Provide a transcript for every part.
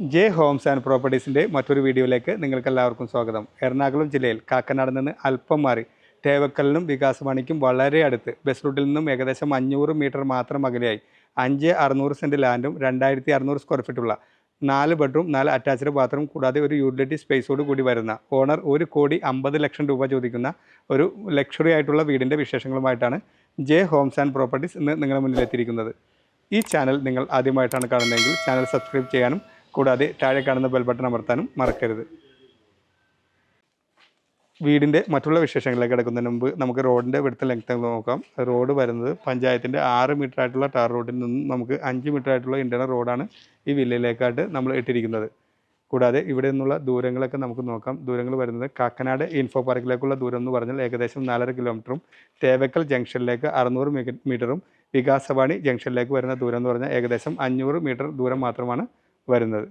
J homes and പ്രോപ്പർട്ടീസിന്റെ മറ്റൊരു വീഡിയോയിലേക്ക് നിങ്ങൾക്കെല്ലാവർക്കും സ്വാഗതം. എറണാകുളം ജില്ലയിൽ കാക്കനാട് നിന്ന് അല്പം മാറി തേവക്കലിനും വികാസവാണിക്കും വളരെ അടുത്ത് ബസ് റൂട്ടിൽ നിന്നും ഏകദേശം അഞ്ഞൂറ് മീറ്റർ മാത്രം അകലെയായി അഞ്ച് അറുന്നൂറ് സെന്റ് ലാൻഡും രണ്ടായിരത്തി അറുന്നൂറ് സ്ക്വയർ ഫീറ്റുള്ള നാല് ബെഡ്റൂം നാല് അറ്റാച്ച്ഡ് ബാത്റൂം കൂടാതെ ഒരു യൂട്ടിലിറ്റി സ്പേസോട് കൂടി വരുന്ന ഓണർ ഒരു കോടി അമ്പത് ലക്ഷം രൂപ ചോദിക്കുന്ന ഒരു ലക്ഷറി ആയിട്ടുള്ള വീടിന്റെ വിശേഷങ്ങളുമായിട്ടാണ് ജെ ഹോംസ് ആൻഡ് പ്രോപ്പർട്ടീസ് ഇന്ന് നിങ്ങളുടെ മുന്നിലെത്തിയിരിക്കുന്നത് ഈ ചാനൽ നിങ്ങൾ ആദ്യമായിട്ടാണ് കാണുന്നതെങ്കിൽ ചാനൽ സബ്സ്ക്രൈബ് ചെയ്യാനും കൂടാതെ താഴെ കാണുന്ന ബെൽ ബട്ടൺ അമർത്താനും മറക്കരുത്. വീടിന്റെ മറ്റുള്ള വിശേഷങ്ങളിലേക്ക് കിടക്കുന്നതിന് മുമ്പ് നമുക്ക് റോഡിന്റെ വെടുത്ത ലെങ്ത് നോക്കാം. റോഡ് വരുന്നത് പഞ്ചായത്തിന്റെ ആറ് മീറ്റർ ആയിട്ടുള്ള ടാർ റോഡിൽ നിന്നും നമുക്ക് അഞ്ച് മീറ്റർ ആയിട്ടുള്ള ഇന്റർണൽ റോഡാണ് ഈ വില്ലയിലേക്കായിട്ട് നമ്മൾ ഇട്ടിരിക്കുന്നത്. കൂടാതെ ഇവിടെ നിന്നുള്ള ദൂരങ്ങളൊക്കെ നമുക്ക് നോക്കാം. ദൂരങ്ങൾ വരുന്നത് കാക്കനാട് ഇൻഫോ പാർക്കിലേക്കുള്ള ദൂരം എന്ന് പറഞ്ഞാൽ ഏകദേശം നാലര കിലോമീറ്ററും തേവക്കൽ ജംഗ്ഷനിലേക്ക് അറുന്നൂറ് മീറ്ററും വികാസവാണി ജംഗ്ഷനിലേക്ക് വരുന്ന ദൂരം എന്ന് പറഞ്ഞാൽ ഏകദേശം അഞ്ഞൂറ് മീറ്റർ ദൂരം മാത്രമാണ് വരുന്നത്.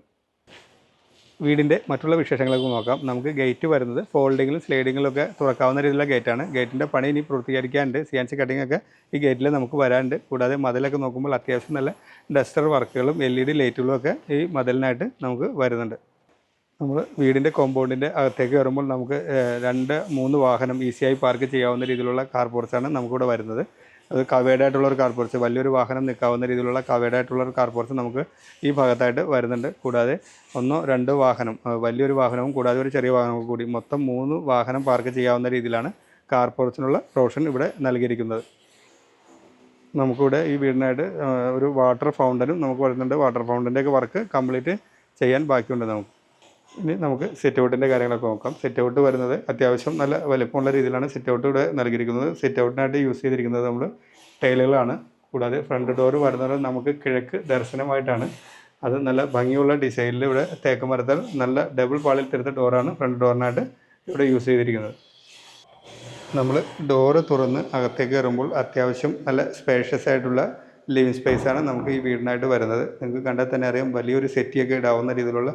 വീടിന്റെ മറ്റുള്ള വിശേഷങ്ങളൊക്കെ നോക്കാം. നമുക്ക് ഗേറ്റ് വരുന്നത് ഫോൾഡിങ്ങിലും സ്ലൈഡിങ്ങിലും ഒക്കെ തുറക്കാവുന്ന രീതിയിലുള്ള ഗേറ്റാണ് ഗേറ്റിന്റെ പണി ഇനി പൂർത്തീകരിക്കാനുണ്ട്. സി എൻ കട്ടിംഗ് ഒക്കെ ഈ ഗേറ്റിൽ നമുക്ക് വരാനുണ്ട്. കൂടാതെ മതിലൊക്കെ നോക്കുമ്പോൾ അത്യാവശ്യം നല്ല ഡസ്റ്റർ വർക്കുകളും എൽ ഇ ഡി ലൈറ്റുകളും ഒക്കെ ഈ മതിലിനായിട്ട് നമുക്ക് വരുന്നുണ്ട്. നമ്മൾ വീടിന്റെ കോമ്പൗണ്ടിന്റെ അകത്തേക്ക് വരുമ്പോൾ നമുക്ക് രണ്ട് മൂന്ന് വാഹനം ഈസിയായി പാർക്ക് ചെയ്യാവുന്ന രീതിയിലുള്ള കാർ പോർച്ചാണ് നമുക്കിവിടെ വരുന്നത്. അത് കവേഡ് ആയിട്ടുള്ള ഒരു കാർ പോർച്ച് വലിയൊരു വാഹനം നിൽക്കാവുന്ന രീതിയിലുള്ള കവേഡ് ആയിട്ടുള്ള ഒരു കാർ പോർച്ച് നമുക്ക് ഈ ഭാഗത്തായിട്ട് വരുന്നുണ്ട്. കൂടാതെ ഒന്നോ രണ്ടോ വാഹനം വലിയൊരു വാഹനവും കൂടാതെ ഒരു ചെറിയ വാഹനവും കൂടി മൊത്തം മൂന്ന് വാഹനം പാർക്ക് ചെയ്യാവുന്ന രീതിയിലാണ് കാർ പോർച്ചിനുള്ള പ്രൊവിഷൻ ഇവിടെ നൽകിയിരിക്കുന്നത്. നമുക്കിവിടെ ഈ വീടിനായിട്ട് ഒരു വാട്ടർ ഫൗണ്ടനും നമുക്ക് വരുന്നുണ്ട്. വാട്ടർ ഫൗണ്ടന്റെയൊക്കെ വർക്ക് കംപ്ലീറ്റ് ചെയ്യാൻ ബാക്കിയുണ്ട് നമുക്ക്. ഇനി നമുക്ക് സെറ്റ് ഔട്ടിന്റെ കാര്യങ്ങളൊക്കെ നോക്കാം. സെറ്റ് ഔട്ട് വരുന്നത് അത്യാവശ്യം നല്ല വലിപ്പമുള്ള രീതിയിലാണ് സെറ്റ് ഔട്ട് ഇവിടെ നൽകിയിരിക്കുന്നത്. സെറ്റ് ഔട്ടിനായിട്ട് യൂസ് ചെയ്തിരിക്കുന്നത് നമ്മൾ ടൈലുകളാണ്. കൂടാതെ ഫ്രണ്ട് ഡോർ വരുന്നത് നമുക്ക് കിഴക്ക് ദർശനമായിട്ടാണ്. അത് നല്ല ഭംഗിയുള്ള ഡിസൈനിൽ ഇവിടെ തേക്ക് മരത്താൽ നല്ല ഡബിൾ പാളിൽ തീർത്ത ഡോറാണ് ഫ്രണ്ട് ഡോറിനായിട്ട് ഇവിടെ യൂസ് ചെയ്തിരിക്കുന്നത്. നമ്മൾ ഡോറ് തുറന്ന് അകത്തേക്ക് കയറുമ്പോൾ അത്യാവശ്യം നല്ല സ്പേഷ്യസ് ആയിട്ടുള്ള ലിവിങ് സ്പേസ് ആണ് നമുക്ക് ഈ വീടിനായിട്ട് വരുന്നത്. നിങ്ങൾക്ക് കണ്ടാൽ തന്നെ അറിയാം വലിയൊരു സെറ്റിയൊക്കെ ഇടാവുന്ന രീതിയിലുള്ള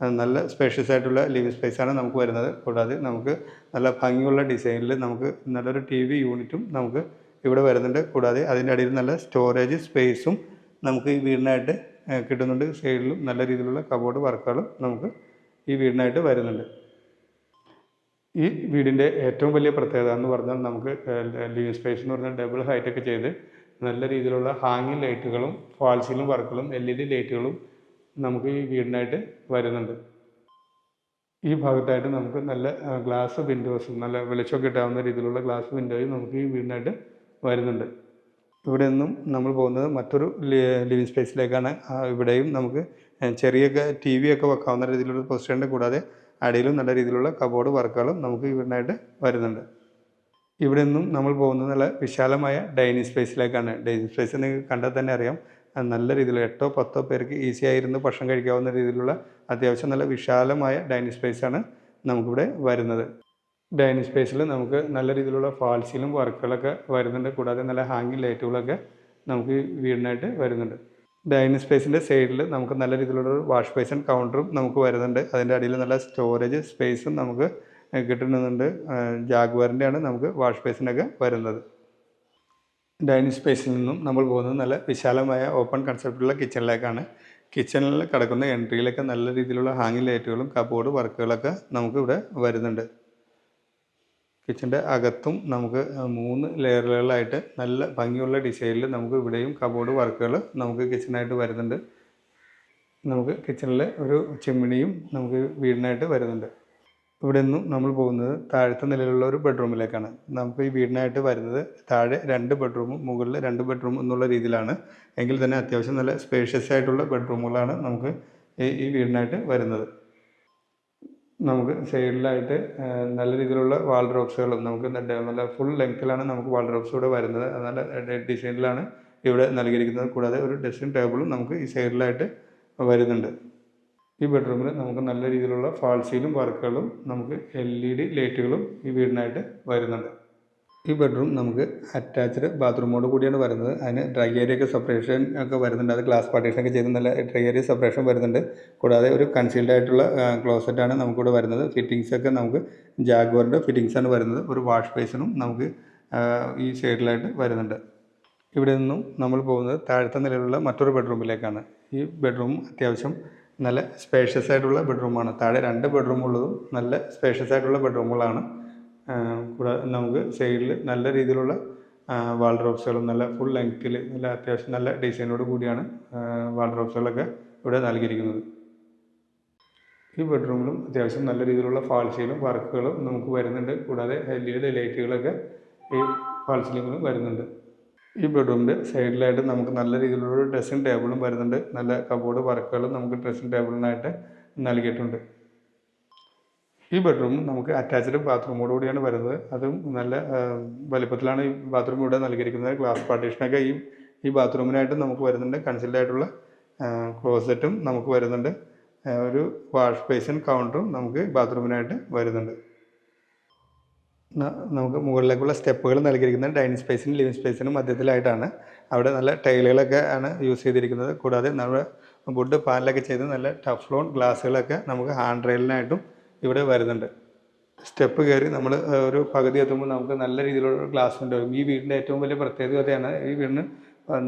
നല്ല സ്പേഷ്യസ് ആയിട്ടുള്ള ലിവിങ് സ്പേസ് ആണ് നമുക്ക് വരുന്നത്. കൂടാതെ നമുക്ക് നല്ല ഭംഗിയുള്ള ഡിസൈനിൽ നമുക്ക് നല്ലൊരു ടി വി യൂണിറ്റും നമുക്ക് ഇവിടെ വരുന്നുണ്ട്. കൂടാതെ അതിന്റെ അടിയിൽ നല്ല സ്റ്റോറേജ് സ്പേസും നമുക്ക് ഈ വീടിനായിട്ട് കിട്ടുന്നുണ്ട്. സൈഡിലും നല്ല രീതിയിലുള്ള കബോർഡ് വർക്കുകളും നമുക്ക് ഈ വീടിനായിട്ട് വരുന്നുണ്ട്. ഈ വീടിന്റെ ഏറ്റവും വലിയ പ്രത്യേകത എന്ന് പറഞ്ഞാൽ നമുക്ക് ലിവിങ് സ്പേസ് എന്ന് പറഞ്ഞാൽ ഡബിൾ ഹൈറ്റൊക്കെ ചെയ്ത് നല്ല രീതിയിലുള്ള ഹാങ്ങിങ് ലൈറ്റുകളും ഫാൾസിലും വർക്കുകളും എൽ ഇ ഡി ലൈറ്റുകളും നമുക്ക് ഈ വീടിനായിട്ട് വരുന്നുണ്ട്. ഈ ഭാഗത്തായിട്ട് നമുക്ക് നല്ല ഗ്ലാസ് വിൻഡോസ് നല്ല വെളിച്ചമൊക്കെ കിട്ടാവുന്ന രീതിയിലുള്ള ഗ്ലാസ് വിൻഡോയും നമുക്ക് ഈ വീടിനായിട്ട് വരുന്നുണ്ട്. ഇവിടെ നിന്നും നമ്മൾ പോകുന്നത് മറ്റൊരു ലിവിങ് സ്പേസിലേക്കാണ് ഇവിടെയും നമുക്ക് ചെറിയൊക്കെ ടി വി ഒക്കെ വെക്കാവുന്ന രീതിയിലുള്ള പൊസിഷന്റെ കൂടാതെ അടിയിലും നല്ല രീതിയിലുള്ള കബോർഡ് വർക്കുകളും നമുക്ക് ഇവിടുന്നായിട്ട് വരുന്നുണ്ട്. ഇവിടെ നിന്നും നമ്മൾ പോകുന്നത് നല്ല വിശാലമായ ഡൈനിങ് സ്പേസിലേക്കാണ് ഡൈനിങ് സ്പേസ് നിങ്ങൾക്ക് കണ്ടാൽ തന്നെ അറിയാം. നല്ല രീതിയിൽ എട്ടോ പത്തോ പേർക്ക് ഈസി ആയിരുന്നു ഭക്ഷണം കഴിക്കാവുന്ന രീതിയിലുള്ള അത്യാവശ്യം നല്ല വിശാലമായ ഡൈനിങ് സ്പേസാണ് നമുക്കിവിടെ വരുന്നത്. ഡൈനിങ് സ്പേസിൽ നമുക്ക് നല്ല രീതിയിലുള്ള ഫാൾസിലും വർക്കുകളൊക്കെ വരുന്നുണ്ട്. കൂടാതെ നല്ല ഹാങ്ങിങ് ലൈറ്റുകളൊക്കെ നമുക്ക് വീടിനായിട്ട് വരുന്നുണ്ട്. ഡൈനിങ് സ്പേസിന്റെ സൈഡിൽ നമുക്ക് നല്ല രീതിയിലുള്ള വാഷ് ബേസിൻ കൗണ്ടറും നമുക്ക് വരുന്നുണ്ട്. അതിന്റെ അടിയിൽ നല്ല സ്റ്റോറേജ് സ്പേസും നമുക്ക് കിട്ടുന്നുണ്ട്. ജാഗ്വാറിന്റെയാണ് നമുക്ക് വാഷ് ബേസിനൊക്കെ വരുന്നത്. ഡൈനിങ് സ്പേസിൽ നിന്നും നമ്മൾ പോകുന്നത് നല്ല വിശാലമായ ഓപ്പൺ കൺസെപ്റ്റുള്ള കിച്ചണിലേക്കാണ്. കിച്ചണിൽ കിടക്കുന്ന എൻട്രിയിലൊക്കെ നല്ല രീതിയിലുള്ള ഹാങ്ങിങ് ലൈറ്റുകളും കബോർഡ് വർക്കുകളൊക്കെ നമുക്ക് ഇവിടെ വരുന്നുണ്ട്. കിച്ചന്റെ അകത്തും നമുക്ക് മൂന്ന് ലെയറുകളിലായിട്ട് നല്ല ഭംഗിയുള്ള ഡിസൈനിൽ നമുക്ക് ഇവിടെയും കബോർഡ് വർക്കുകൾ നമുക്ക് കിച്ചണായിട്ട് വരുന്നുണ്ട്. നമുക്ക് കിച്ചണിൽ ഒരു ചിമ്മിണിയും നമുക്ക് വീടിനായിട്ട് വരുന്നുണ്ട്. ഇവിടെ നിന്നും നമ്മൾ പോകുന്നത് താഴത്തെ നിലയിലുള്ള ഒരു ബെഡ്റൂമിലേക്കാണ്. നമുക്ക് ഈ വീടിനായിട്ട് വരുന്നത് താഴെ രണ്ട് ബെഡ്റൂമും മുകളിൽ രണ്ട് ബെഡ്റൂം എന്നുള്ള രീതിയിലാണ്. എങ്കിൽ തന്നെ അത്യാവശ്യം നല്ല സ്പേഷ്യസ് ആയിട്ടുള്ള ബെഡ്റൂമുകളാണ് നമുക്ക് ഈ വീടിനായിട്ട് വരുന്നത്. നമുക്ക് സൈഡിലായിട്ട് നല്ല രീതിയിലുള്ള വാൾ ഡ്രോപ്സുകളും നമുക്ക് നല്ല ഫുൾ ലെങ്ത്തിലാണ് നമുക്ക് വാൾ ഡ്രോപ്സ് ഇവിടെ വരുന്നത്. നല്ല ഡിസൈനിലാണ് ഇവിടെ നൽകിയിരിക്കുന്നത്. കൂടാതെ ഒരു ഡ്രസ്സിംഗ് ടേബിളും നമുക്ക് ഈ സൈഡിലായിട്ട് വരുന്നുണ്ട്. ഈ ബെഡ്റൂമിൽ നമുക്ക് നല്ല രീതിയിലുള്ള ഫാൾസീലും വർക്കുകളും നമുക്ക് എൽ ഇ ഡി ലൈറ്റുകളും ഈ വീടിനായിട്ട് വരുന്നുണ്ട്. ഈ ബെഡ്റൂം നമുക്ക് അറ്റാച്ച്ഡ് ബാത്റൂമോട് കൂടിയാണ് വരുന്നത്. അതിന് ഡ്രൈ ഏരിയ ഒക്കെ സെപ്പറേഷൻ ഒക്കെ വരുന്നുണ്ട്. അത് ഗ്ലാസ് പാർട്ടീഷൻ ഒക്കെ ചെയ്ത് നല്ല ഡ്രൈ ഏരിയ സെപ്പറേഷൻ വരുന്നുണ്ട്. കൂടാതെ ഒരു കൺസീൽഡ് ആയിട്ടുള്ള ക്ലോസറ്റാണ് നമുക്കിവിടെ വരുന്നത്. ഫിറ്റിങ്സ് ഒക്കെ നമുക്ക് ജാഗ്വറിന്റെ ഫിറ്റിങ്സ് ആണ് വരുന്നത്. ഒരു വാഷ് ബേസിനും നമുക്ക് ഈ സൈഡിലായിട്ട് വരുന്നുണ്ട്. ഇവിടെ നിന്നും നമ്മൾ പോകുന്നത് താഴത്തെ നിലയിലുള്ള മറ്റൊരു ബെഡ്റൂമിലേക്കാണ് ഈ ബെഡ്റൂം അത്യാവശ്യം നല്ല സ്പേഷ്യസ് ആയിട്ടുള്ള ബെഡ്റൂമാണ് താഴെ രണ്ട് ബെഡ്റൂം ഉള്ളതും നല്ല സ്പേഷ്യസ് ആയിട്ടുള്ള ബെഡ്റൂമുകളാണ് കൂടാതെ നമുക്ക് സൈഡിൽ നല്ല രീതിയിലുള്ള വാൾ ഡ്രോപ്സുകളും നല്ല ഫുൾ ലെങ്ത്തിൽ നല്ല അത്യാവശ്യം നല്ല ഡിസൈനോട് കൂടിയാണ് വാൾ ഡ്രോപ്സുകളൊക്കെ ഇവിടെ നൽകിയിരിക്കുന്നത്. ഈ ബെഡ്റൂമിലും അത്യാവശ്യം നല്ല രീതിയിലുള്ള ഫാൾസിലും വർക്കുകളും നമുക്ക് വരുന്നുണ്ട്. കൂടാതെ എൽ ഇ ഡി ലൈറ്റുകളൊക്കെ ഈ ഫാൾസിലും വരുന്നുണ്ട്. ഈ ബെഡ്റൂമിന്റെ സൈഡിലായിട്ട് നമുക്ക് നല്ല രീതിയിലുള്ള ഡ്രസ്സിംഗ് ടേബിളും വരുന്നുണ്ട്. നല്ല കബോർഡ് വർക്കുകളും നമുക്ക് ഡ്രസ്സിംഗ് ടേബിളിനായിട്ട് നൽകിയിട്ടുണ്ട്. ഈ ബെഡ്റൂം നമുക്ക് അറ്റാച്ച്ഡ് ബാത്റൂമോട് കൂടിയാണ് വരുന്നത്. അതും നല്ല വലിപ്പത്തിലാണ് ഈ ബാത്റൂം ഇവിടെ നൽകിയിരിക്കുന്നത്. ഗ്ലാസ് പാർട്ടീഷനൊക്കെ ഈ ഈ ബാത്റൂമിനായിട്ട് നമുക്ക് വരുന്നുണ്ട്. കൺസിൽഡായിട്ടുള്ള ക്ലോസറ്റും നമുക്ക് വരുന്നുണ്ട്. ഒരു വാഷ് ബേസിൻ കൗണ്ടറും നമുക്ക് ബാത്റൂമിനായിട്ട് വരുന്നുണ്ട്. നമുക്ക് മുകളിലേക്കുള്ള സ്റ്റെപ്പുകൾ നൽകിയിരിക്കുന്നത് ഡൈനിങ് സ്പേസിനും ലിവിങ് സ്പേസിനും മധ്യത്തിലായിട്ടാണ്. അവിടെ നല്ല ടൈലുകളൊക്കെ ആണ് യൂസ് ചെയ്തിരിക്കുന്നത്. കൂടാതെ നമ്മുടെ വുഡ് പാനലൊക്കെ ചെയ്ത് നല്ല ടഫ് ലോൺ ഗ്ലാസ്സുകളൊക്കെ നമുക്ക് ഹാൻഡ് റെയിലിനായിട്ടും ഇവിടെ വരുന്നുണ്ട്. സ്റ്റെപ്പ് കയറി നമ്മൾ ഒരു പകുതി എത്തുമ്പോൾ നമുക്ക് നല്ല രീതിയിലുള്ള ഗ്ലാസ് ഉണ്ടാകും ഈ വീടിന്റെ ഏറ്റവും വലിയ പ്രത്യേകതയാണ് ഈ വീടിന്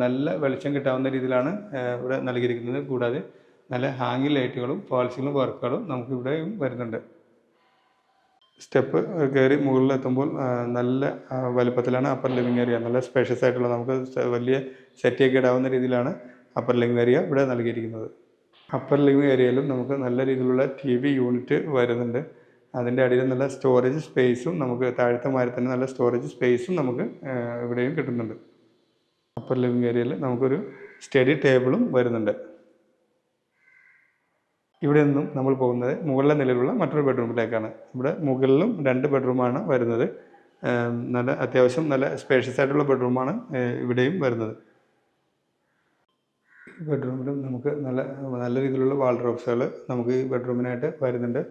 നല്ല വെളിച്ചം കിട്ടാവുന്ന രീതിയിലാണ് ഇവിടെ നൽകിയിരിക്കുന്നത്. കൂടാതെ നല്ല ഹാങ്ങിങ് ലൈറ്റുകളും ഫാൾസിലും വർക്കുകളും നമുക്കിവിടെയും വരുന്നുണ്ട്. സ്റ്റെപ്പ് കയറി മുകളിലെത്തുമ്പോൾ നല്ല വലുപ്പത്തിലാണ് അപ്പർ ലിവിങ് ഏരിയ നല്ല സ്പേഷ്യസ് ആയിട്ടുള്ള നമുക്ക് വലിയ സെറ്റിയൊക്കെ ഇടാവുന്ന രീതിയിലാണ് അപ്പർ ലിവിങ് ഏരിയ ഇവിടെ നൽകിയിരിക്കുന്നത്. അപ്പർ ലിവിങ് ഏരിയയിലും നമുക്ക് നല്ല രീതിയിലുള്ള ടി വി യൂണിറ്റ് വരുന്നുണ്ട്. അതിന്റെ അടിയിൽ നല്ല സ്റ്റോറേജ് സ്പേസും നമുക്ക് താഴത്തെ മാതിരി തന്നെ നല്ല സ്റ്റോറേജ് സ്പേസും നമുക്ക് ഇവിടെയും കിട്ടുന്നുണ്ട്. അപ്പർ ലിവിങ് ഏരിയയിൽ നമുക്കൊരു സ്റ്റഡി ടേബിളും വരുന്നുണ്ട്. ഇവിടെ നിന്നും നമ്മൾ പോകുന്നത് മുകളിലെ നിലയിലുള്ള മറ്റൊരു ബെഡ്റൂമിലേക്കാണ്. ഇവിടെ മുകളിലും രണ്ട് ബെഡ്റൂമാണ് വരുന്നത്. നല്ല അത്യാവശ്യം നല്ല സ്പേഷ്യസ് ആയിട്ടുള്ള ബെഡ്റൂമാണ് ഇവിടെയും വരുന്നത്. ബെഡ്റൂമിലും നമുക്ക് നല്ല നല്ല രീതിയിലുള്ള വാൾ ഡ്രോപ്സുകൾ നമുക്ക് ഈ ബെഡ്റൂമിനായിട്ട് വരുന്നുണ്ട്.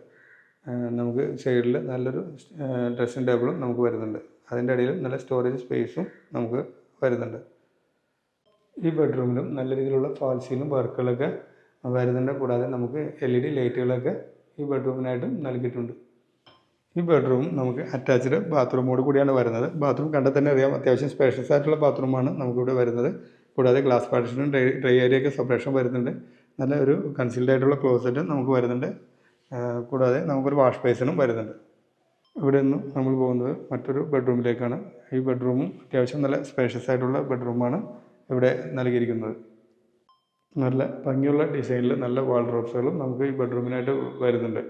നമുക്ക് സൈഡിൽ നല്ലൊരു ഡ്രസ്സിംഗ് ടേബിളും നമുക്ക് വരുന്നുണ്ട്. അതിന്റെ ഇടയിൽ നല്ല സ്റ്റോറേജ് സ്പേസും നമുക്ക് വരുന്നുണ്ട്. ഈ ബെഡ്റൂമിലും നല്ല രീതിയിലുള്ള ഫാൾസിലും വർക്കുകളൊക്കെ വരുന്നുണ്ട്. കൂടാതെ നമുക്ക് എൽ ഇ ഡി ലൈറ്റുകളൊക്കെ ഈ ബെഡ്റൂമിനായിട്ടും നൽകിയിട്ടുണ്ട്. ഈ ബെഡ്റൂം നമുക്ക് അറ്റാച്ച്ഡ് ബാത്റൂമോട് കൂടിയാണ് വരുന്നത്. ബാത്റൂം കണ്ടാൽ തന്നെ അറിയാം അത്യാവശ്യം സ്പേഷ്യസ് ആയിട്ടുള്ള ബാത്റൂമാണ് നമുക്കിവിടെ വരുന്നത്. കൂടാതെ ഗ്ലാസ് പാർട്ടിഷനും ഡ്രൈ ഡ്രൈ ഏരിയയൊക്കെ സെപ്പറേഷൻ വരുന്നുണ്ട്. നല്ല ഒരു കൺസീൽഡ് ആയിട്ടുള്ള ക്ലോസറ്റും നമുക്ക് വരുന്നുണ്ട്. കൂടാതെ നമുക്കൊരു വാഷ് ബേസിനും വരുന്നുണ്ട്. ഇവിടെ നിന്നും നമ്മൾ പോകുന്നത് മറ്റൊരു ബെഡ്റൂമിലേക്കാണ് ഈ ബെഡ്റൂമും അത്യാവശ്യം നല്ല സ്പേഷ്യസ് ആയിട്ടുള്ള ബെഡ്റൂമാണ് ഇവിടെ നൽകിയിരിക്കുന്നത്. നല്ല ഭംഗിയുള്ള ഡിസൈനിൽ നല്ല വാൾ ഡ്രോപ്സുകളും നമുക്ക് ഈ ബെഡ്റൂമിനായിട്ട് വരുന്നുണ്ട്.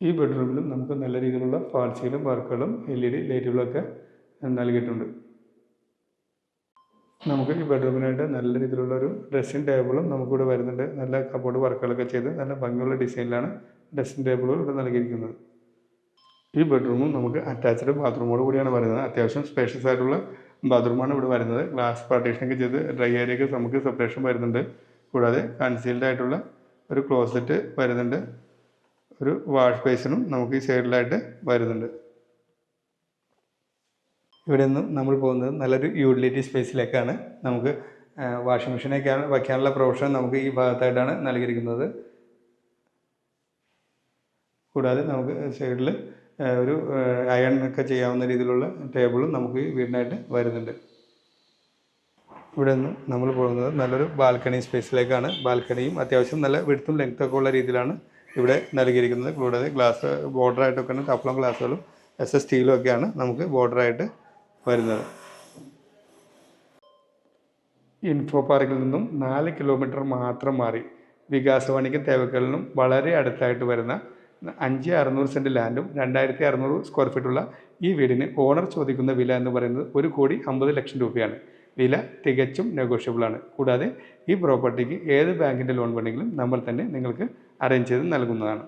ഈ ബെഡ്റൂമിലും നമുക്ക് നല്ല രീതിയിലുള്ള ഫാൾസിയിലും വർക്കുകളും എൽ ഇ ഡി ലൈറ്റുകളൊക്കെ നൽകിയിട്ടുണ്ട്. നമുക്ക് ഈ ബെഡ്റൂമിനായിട്ട് നല്ല രീതിയിലുള്ള ഒരു ഡ്രസ്സിംഗ് ടേബിളും നമുക്കിവിടെ വരുന്നുണ്ട്. നല്ല കബോർഡ് വർക്കുകളൊക്കെ ചെയ്ത് നല്ല ഭംഗിയുള്ള ഡിസൈനിലാണ് ഡ്രസ്സിംഗ് ടേബിളുകൾ ഇവിടെ നൽകിയിരിക്കുന്നത്. ഈ ബെഡ്റൂമും നമുക്ക് അറ്റാച്ച്ഡ് ബാത്റൂമോട് കൂടിയാണ് വരുന്നത്. അത്യാവശ്യം സ്പേഷ്യസ് ആയിട്ടുള്ള ബാത്റൂമാണ് ഇവിടെ വരുന്നത്. ഗ്ലാസ് പാർട്ടീഷനൊക്കെ ചെയ്ത് ഡ്രൈ ഏരിയയൊക്കെ നമുക്ക് സെപ്പറേഷൻ വരുന്നുണ്ട്. കൂടാതെ കൺസീൽഡ് ആയിട്ടുള്ള ഒരു ക്ലോസറ്റ് വരുന്നുണ്ട്. ഒരു വാഷ് ബേസിനും നമുക്ക് ഈ സൈഡിലായിട്ട് വരുന്നുണ്ട്. ഇവിടെ നിന്നും നമ്മൾ പോകുന്നത് നല്ലൊരു യൂട്ടിലിറ്റി സ്പേസിലേക്കാണ് നമുക്ക് വാഷിംഗ് മെഷീനൊക്കെ വയ്ക്കാനുള്ള പ്രൊവിഷൻ നമുക്ക് ഈ ഭാഗത്തായിട്ടാണ് നൽകിയിരിക്കുന്നത്. കൂടാതെ നമുക്ക് സൈഡിൽ ഒരു അയൺ ഒക്കെ ചെയ്യാവുന്ന രീതിയിലുള്ള ടേബിളും നമുക്ക് വീടിനായിട്ട് വരുന്നുണ്ട്. ഇവിടെ നിന്ന് നമ്മൾ പോകുന്നത് നല്ലൊരു ബാൽക്കണി സ്പേസിലേക്കാണ്. ബാൽക്കണിയും അത്യാവശ്യം നല്ല വിടുത്തും ലെങ്ത്തും ഒക്കെ ഉള്ള രീതിയിലാണ് ഇവിടെ നൽകിയിരിക്കുന്നത്. കൂടാതെ ഗ്ലാസ് ബോർഡറായിട്ടൊക്കെ ടഫ്ലോൺ ഗ്ലാസ്സുകളും എസ് എസ് സ്റ്റീലും ഒക്കെയാണ് നമുക്ക് ബോർഡറായിട്ട് വരുന്നത്. ഇൻഫോ പാർക്കിൽ നിന്നും നാല് കിലോമീറ്റർ മാത്രം മാറി. വികാസവാണിക്കും തേവക്കലിനും വളരെ അടുത്തായിട്ട് വരുന്ന അഞ്ച് അറുന്നൂറ് സെന്റ് ലാൻഡും രണ്ടായിരത്തി അറുന്നൂറ് സ്ക്വയർ ഫീറ്റുള്ള ഈ വീടിന് ഓണർ ചോദിക്കുന്ന വില എന്ന് പറയുന്നത് ഒരു കോടി അമ്പത് ലക്ഷം രൂപയാണ്. വില തികച്ചും നെഗോഷ്യബിളാണ് കൂടാതെ ഈ പ്രോപ്പർട്ടിക്ക് ഏത് ബാങ്കിന്റെ ലോൺ വേണമെങ്കിലും നമ്മൾ തന്നെ നിങ്ങൾക്ക് അറേഞ്ച് ചെയ്ത് നൽകുന്നതാണ്.